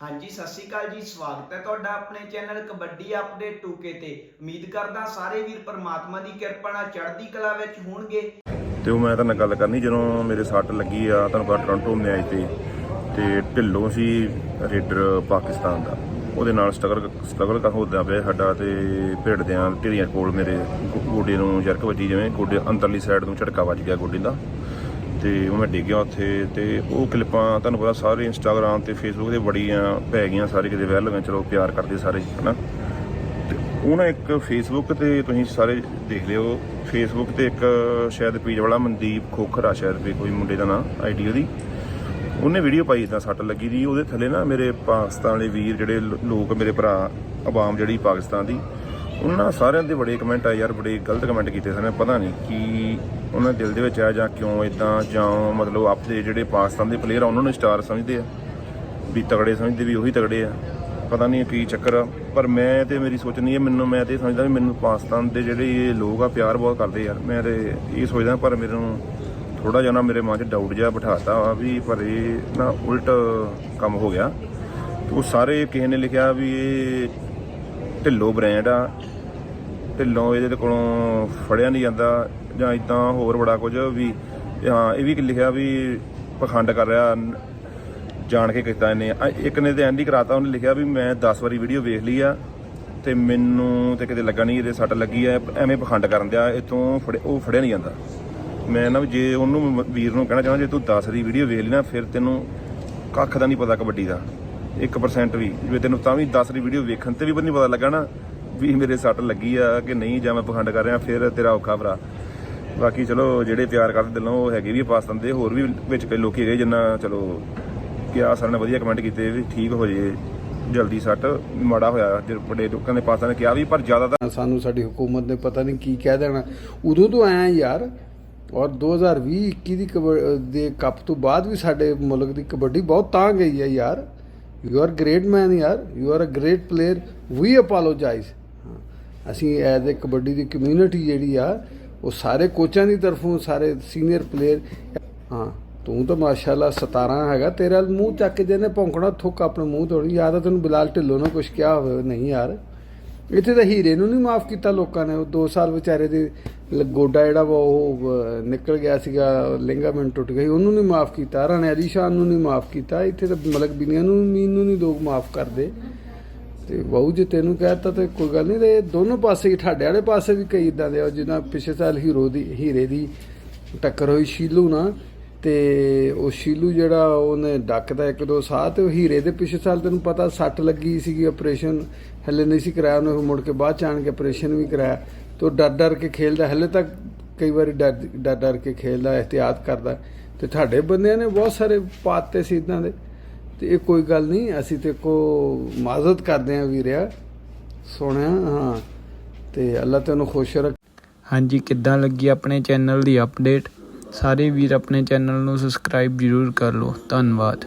ਹਾਂਜੀ, ਸਤਿ ਸ਼੍ਰੀ ਅਕਾਲ ਜੀ, ਸਵਾਗਤ ਹੈ ਤੁਹਾਡਾ ਆਪਣੇ ਚੈਨਲ ਕਬੱਡੀ ਅਪਡੇਟ 2K ਤੇ। ਉਮੀਦ ਕਰਦਾ ਸਾਰੇ ਵੀਰ ਪਰਮਾਤਮਾ ਦੀ ਕਿਰਪਾ ਨਾਲ ਚੜ੍ਹਦੀ ਕਲਾ ਵਿੱਚ ਹੋਣਗੇ। ਤੇ ਉਹ ਮੈਂ ਤਾਂ ਗੱਲ ਕਰਨੀ, ਜਦੋਂ ਮੇਰੇ ਸੱਟ ਲੱਗੀ ਆ, ਤੁਹਾਨੂੰ ਪਤਾ ਟੋਰਾਂਟੋ ਮੈਚ ਤੇ। ਤੇ ਢਿੱਲੋਂ ਸੀ ਰੇਡਰ ਪਾਕਿਸਤਾਨ ਦਾ। ਉਹਦੇ ਨਾਲ ਸਟਰਗਲ ਸਟਰਗਲ ਕਰ ਹੁੰਦਾ ਪਿਆ ਸਾਡਾ ਤੇ ਭਿੜਦਿਆਂ ਢੇਰੀਆਂ ਕੋਲ ਮੇਰੇ ਗੋਡੇ ਨੂੰ ਜਰਕ ਵੱਜੀ ਜਿਵੇਂ ਗੋਡੇ ਅੰਦਰਲੀ ਸਾਈਡ ਨੂੰ ਝਟਕਾ ਵੱਜ ਗਿਆ ਗੋਡੇ ਦਾ। ਤੇ ਉਹ ਮੈਂ ਡਿੱਗਿਆ ਉੱਥੇ ਤੇ ਉਹ ਕਲਿੱਪਾਂ ਤੁਹਾਨੂੰ ਪਤਾ ਸਾਰੇ ਇੰਸਟਾਗ੍ਰam ਤੇ ਫੇਸਬੁੱਕ ਤੇ ਬੜੀਆਂ ਪੈ ਗਈਆਂ, ਸਾਰੇ ਕਿਤੇ ਵਾਇਰਲ ਹੋਈਆਂ, ਚਲੋ ਪਿਆਰ ਕਰਦੇ ਸਾਰੇ, ਹਨਾ? ਤੇ ਉਹ ਨਾ ਇੱਕ ਫੇਸਬੁੱਕ ਤੇ ਤੁਸੀਂ ਸਾਰੇ ਦੇਖ ਲਿਓ ਫੇਸਬੁੱਕ ਤੇ ਇੱਕ ਸ਼ਾਇਦ ਪੀਜ ਵਾਲਾ ਮਨਦੀਪ ਖੋਖਰਾ ਸ਼ਾਇਦ, ਵੀ ਕੋਈ ਮੁੰਡੇ ਦਾ ਨਾਂ ਆਈਡੀ ਉਹਦੀ। ਉਹਨੇ ਵੀਡੀਓ ਪਾਈ ਇਦਾਂ ਸੱਟ ਲੱਗੀ ਦੀ, ਉਹਦੇ ਥੱਲੇ ਨਾ ਮੇਰੇ ਪਾਕਿਸਤਾਨ ਵਾਲੇ ਵੀਰ ਜਿਹੜੇ ਲੋਕ, ਮੇਰੇ ਭਰਾ, ਆਵਾਮ ਜਿਹੜੀ ਪਾਕਿਸਤਾਨ ਦੀ ਉਹਨਾਂ ਸਾਰਿਆਂ ਦੇ ਬੜੇ ਕਮੈਂਟ ਆਏ ਯਾਰ, ਬੜੇ ਗਲਤ ਕਮੈਂਟ ਕੀਤੇ ਸਨ, ਪਤਾ ਨਹੀਂ ਕਿ ਉਹਨਾਂ ਦਿਲ ਦੇ ਵਿੱਚ ਆ ਜਾਂ ਕਿਉਂ ਇਦਾਂ ਜਾਂ ਮਤਲਬ ਆਪਦੇ ਜਿਹੜੇ ਪਾਕਿਸਤਾਨ ਦੇ ਪਲੇਅਰ ਆ, ਉਹਨਾਂ ਨੂੰ ਸਟਾਰ ਸਮਝਦੇ ਆ, ਵੀ ਤਗੜੇ ਸਮਝਦੇ, ਵੀ ਉਹੀ ਤਗੜੇ ਆ। ਪਤਾ ਨਹੀਂ ਕੀ ਚੱਕਰ ਆ, ਪਰ ਮੈਂ ਤੇ ਮੇਰੀ ਸੋਚ ਨਹੀਂ ਹੈ, ਮੈਨੂੰ ਮੈਂ ਤੇ ਇਹ ਸਮਝਦਾ ਵੀ ਮੈਨੂੰ ਪਾਕਿਸਤਾਨ ਦੇ ਜਿਹੜੇ ਲੋਕ ਆ, ਪਿਆਰ ਬਹੁਤ ਕਰਦੇ ਯਾਰ। ਮੈਂ ਤੇ ਇਹ ਸੋਚਦਾ ਪਰ ਮੈਨੂੰ ਥੋੜਾ ਜਿਹਾ ਨਾ ਮੇਰੇ ਮਨ 'ਚ ਡਾਊਟ ਜਿਹਾ ਬਿਠਾਤਾ ਵਾ ਵੀ ਪਰ ਇਹ ਨਾ ਉਲਟ ਕੰਮ ਹੋ ਗਿਆ। ਉਹ ਸਾਰੇ ਕਿਸੇ ਨੇ ਲਿਖਿਆ ਵੀ ਇਹ ਢਿੱਲੋ ਬ੍ਰਾਂਡ ਆ। ਢਿੱਲੋਂ ਇਹਦੇ ਕੋਲੋਂ ਫੜਿਆ ਨਹੀਂ ਜਾਂਦਾ ਜਾਂ ਇਦਾਂ ਹੋਰ ਬੜਾ ਕੁਝ ਵੀ, ਹਾਂ, ਇਹ ਵੀ ਲਿਖਿਆ ਵੀ ਪਖੰਡ ਕਰ ਰਿਹਾ, ਜਾਣ ਕੇ ਕੀਤਾ ਇਹਨੇ। ਇੱਕ ਨੇ ਤੇ ਐਂਡੀ ਕਰਾਤਾ, ਉਹਨੇ ਲਿਖਿਆ ਵੀ ਮੈਂ 10 ਵਾਰੀ ਵੀਡੀਓ ਵੇਖ ਲਈ ਆ ਤੇ ਮੈਨੂੰ ਤੇ ਕਿਤੇ ਲੱਗਾ ਨਹੀਂ ਇਹਦੇ ਸੱਟ ਲੱਗੀ ਆ, ਐਵੇਂ ਪਖੰਡ ਕਰਨ ਦਿਆ ਇਤੋਂ ਫੜੇ, ਉਹ ਫੜਿਆ ਨਹੀਂ ਜਾਂਦਾ। ਮੈਂ ਨਾ ਵੀ ਜੇ ਉਹਨੂੰ ਵੀਰ ਨੂੰ ਕਹਿਣਾ ਚਾਹੁੰਦਾ ਜੇ ਤੂੰ 10 ਦੀ ਵੀਡੀਓ ਵੇਖ ਲਈ ਫਿਰ ਤੈਨੂੰ ਕੱਖ ਦਾ ਨਹੀਂ ਪਤਾ ਕਬੱਡੀ ਦਾ। 1% ਵੀ। ਜਿਵੇਂ ਤੈਨੂੰ ਤਾਂ ਵੀ 10 ਦੀ ਵੀਡੀਓ ਵੇਖਣ ਤੇ ਵੀ ਨਹੀਂ ਪਤਾ ਲੱਗਾ ਨਾ ਵੀ ਮੇਰੇ ਸੱਟ ਲੱਗੀ ਆ ਕਿ ਨਹੀਂ, ਜਾਂ ਮੈਂ ਪਖੰਡ ਕਰ ਰਿਹਾ, ਫਿਰ ਤੇਰਾ ਔਖਾ ਭਰਾ। ਬਾਕੀ ਚਲੋ, ਜਿਹੜੇ ਪਿਆਰ ਕਰਦੇ ਦਿਲੋਂ, ਉਹ ਹੈਗੇ ਵੀ ਪਾਕਿਸਤਾਨ ਦੇ, ਹੋਰ ਵੀ ਵਿੱਚ ਕਈ ਲੋਕੀ ਹੈਗੇ ਜਿੰਨਾ, ਚਲੋ ਕਿਹਾ ਸਰ ਨੇ ਵਧੀਆ ਕਮੈਂਟ ਕੀਤੇ ਵੀ ਠੀਕ ਹੋ ਜੇ, ਜਲਦੀ ਸੱਟ, ਮਾੜਾ ਹੋਇਆ, ਜੇ ਵੱਡੇ ਲੋਕਾਂ ਨੇ ਪਾਕਿਸਤਾਨ ਨੇ ਕਿਹਾ ਵੀ, ਪਰ ਜ਼ਿਆਦਾ ਸਾਨੂੰ ਸਾਡੀ ਹਕੂਮਤ ਨੇ ਪਤਾ ਨਹੀਂ ਕੀ ਕਹਿ ਦੇਣਾ। ਉਦੋਂ ਤੋਂ ਆਇਆ ਯਾਰ, ਔਰ 2020 21 ਦੀ ਕਬ- ਦੇ ਕੱਪ ਤੋਂ ਬਾਅਦ ਵੀ ਸਾਡੇ ਮੁਲਕ ਦੀ ਕਬੱਡੀ ਬਹੁਤ ਤਾਂ ਗਈ ਹੈ ਯਾਰ। ਯੂ ਆਰ ਗ੍ਰੇਟ ਮੈਨ ਯਾਰ you are a great player we apologize ਅਸੀਂ ਐਜ਼ ਅ ਕਬੱਡੀ ਦੀ ਕਮਿਊਨਿਟੀ ਜਿਹੜੀ ਆ, ਉਹ ਸਾਰੇ ਕੋਚਾਂ ਦੀ ਤਰਫੋਂ, ਸਾਰੇ ਸੀਨੀਅਰ ਪਲੇਅਰ ਹਾਂ, ਤੂੰ ਤਾਂ ਮਾਸ਼ਾਅੱਲਾ 17 ਹੈਗਾ, ਤੇਰਾ ਮੂੰਹ ਚੱਕ ਕੇ ਜਿਹਨੇ ਭੌਂਕਣਾ, ਥੁੱਕ ਆਪਣੇ ਮੂੰਹ ਤੋੜੀ ਯਾਦ ਆ ਤੈਨੂੰ ਬਿਲਾਲ ਢਿੱਲੋਂ ਨੇ ਕੁਝ ਕਿਹਾ ਹੋਵੇ, ਨਹੀਂ ਯਾਰ। ਇੱਥੇ ਤਾਂ ਹੀਰੇ ਨੂੰ ਨਹੀਂ ਮਾਫ ਕੀਤਾ ਲੋਕਾਂ ਨੇ, ਉਹ 2 ਸਾਲ ਵਿਚਾਰੇ ਦੇ ਗੋਡਾ ਜਿਹੜਾ ਵਾ ਉਹ ਨਿਕਲ ਗਿਆ ਸੀਗਾ ਲਿੰਗਾਮੈਂਟ ਟੁੱਟ ਗਈ ਉਹਨੂੰ ਨਹੀਂ ਮਾਫ ਕੀਤਾ ਰਾਣੇ ਅਲੀ ਸ਼ਾਨ ਨੂੰ ਨਹੀਂ ਮਾਫ ਕੀਤਾ। ਇੱਥੇ ਤਾਂ ਮਲਕ ਬਿਨੀਆ ਨੂੰ ਮੀਨ ਨੂੰ ਨਹੀਂ ਲੋਕ ਮਾਫ ਕਰਦੇ। ਤੇ ਬਹੁ ਜੇ ਤੈਨੂੰ ਕਹਿਤਾ ਤੇ ਕੋਈ ਗੱਲ ਨਹੀਂ ਤੇ ਦੋਨੋਂ ਪਾਸੇ ਹੀ ਠਾਡੇ ਵਾਲੇ ਪਾਸੇ ਵੀ ਕਈ ਇਦਾਂ ਦੇ ਆ, ਜਿੱਦਾਂ ਪਿਛਲੇ ਸਾਲ ਹੀਰੋ ਦੀ, ਹੀਰੇ ਦੀ ਟੱਕਰ ਹੋਈ ਸ਼ੀਲੂ ਨਾਲ। ਤੇ ਉਹ ਸ਼ੀਲੂ ਜਿਹੜਾ, ਉਹਨੇ ਡੱਕਦਾ ਇੱਕ ਦੋ ਸਾਹ ਤੇ ਉਹ ਹੀਰੇ ਦੇ ਪਿਛਲੇ ਸਾਲ ਤੈਨੂੰ ਪਤਾ ਸੱਟ ਲੱਗੀ ਸੀਗੀ ਆਪਰੇਸ਼ਨ, ਹਲੇ ਨਹੀਂ ਸੀ ਕਰਾਇਆ, ਉਹਨੇ ਮੁੜ ਕੇ ਬਾਅਦ ਚ ਆਣ ਕੇ ਆਪਰੇਸ਼ਨ ਵੀ ਕਰਾਇਆ। ਤੇ ਉਹ ਡਰ ਡਰ ਕੇ ਖੇਲਦਾ, ਹਲੇ ਤੱਕ ਕਈ ਵਾਰੀ ਡਰ ਡਰ ਡਰ ਕੇ ਖੇਲਦਾ ਇਹਤਿਆਤ ਕਰਦਾ। ਤੇ ਤੁਹਾਡੇ ਬੰਦਿਆਂ ਨੇ ਬਹੁਤ ਸਾਰੇ ਪਾਤੇ ਸੀ ਇਦਾਂ ਦੇ। ਤੇ ਇਹ ਕੋਈ ਗੱਲ ਨਹੀਂ, ਅਸੀਂ ਤੇ ਕੋ ਮਾਜ਼ਰਤ ਕਰਦੇ ਆਂ ਵੀਰਿਆ। ਸੋਹਣਿਆ, ਹਾਂ। ਤੇ ਅੱਲਾ ਤੈਨੂੰ ਖੁਸ਼ ਰੱਖ। ਹਾਂਜੀ, ਕਿੱਦਾਂ ਲੱਗੀ ਆਪਣੇ ਚੈਨਲ ਦੀ ਅਪਡੇਟ ਸਾਰੇ ਵੀਰ ਆਪਣੇ ਚੈਨਲ ਨੂੰ ਸਬਸਕ੍ਰਾਈਬ ਜ਼ਰੂਰ ਕਰ ਲਓ। ਧੰਨਵਾਦ।